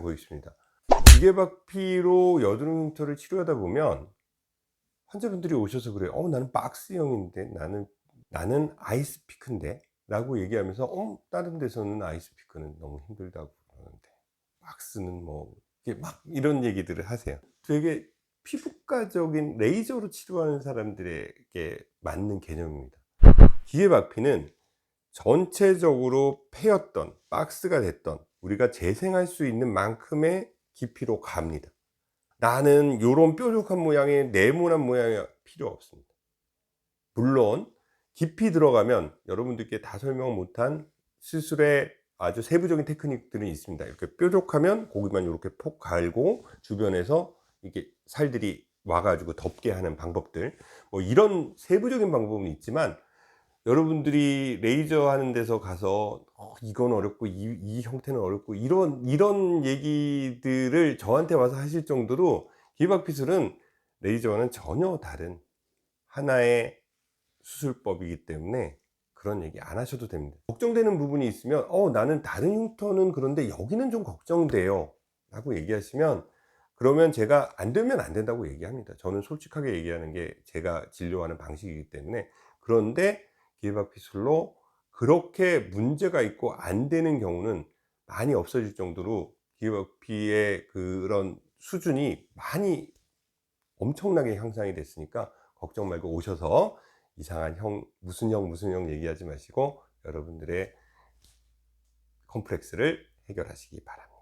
거기 있습니다. 기계박피로 여드름 흉터를 치료하다 보면 환자분들이 오셔서 그래요. 어, 나는 박스형인데 나는 나는 아이스피크인데 라고 얘기하면서 어, 다른 데서는 아이스피크는 너무 힘들다고 그러는데 박스는 뭐 이게 막 이런 얘기들을 하세요. 되게 피부과적인 레이저로 치료하는 사람들에게 맞는 개념입니다. 기계박피는 전체적으로 패였던 박스가 됐던 우리가 재생할 수 있는 만큼의 깊이로 갑니다. 나는 요런 뾰족한 모양의 네모난 모양이 필요 없습니다. 물론 깊이 들어가면 여러분들께 다 설명 못한 수술의 아주 세부적인 테크닉들은 있습니다. 이렇게 뾰족하면 고기만 이렇게 폭 갈고 주변에서 이게 살들이 와가지고 덮게 하는 방법들 뭐 이런 세부적인 방법은 있지만 여러분들이 레이저 하는 데서 가서 어, 이건 어렵고 이, 이 형태는 어렵고 이런 이런 얘기들을 저한테 와서 하실 정도로 기박피술은 레이저와는 전혀 다른 하나의 수술법이기 때문에 그런 얘기 안 하셔도 됩니다. 걱정되는 부분이 있으면 어 나는 다른 흉터는 그런데 여기는 좀 걱정돼요 라고 얘기하시면 그러면 제가 안 되면 안 된다고 얘기합니다. 저는 솔직하게 얘기하는 게 제가 진료하는 방식이기 때문에 그런데 기회박피술로 그렇게 문제가 있고 안 되는 경우는 많이 없어질 정도로 기회박피의 그런 수준이 많이 엄청나게 향상이 됐으니까 걱정 말고 오셔서 이상한 형 무슨 형 무슨 형 얘기하지 마시고 여러분들의 컴플렉스를 해결하시기 바랍니다.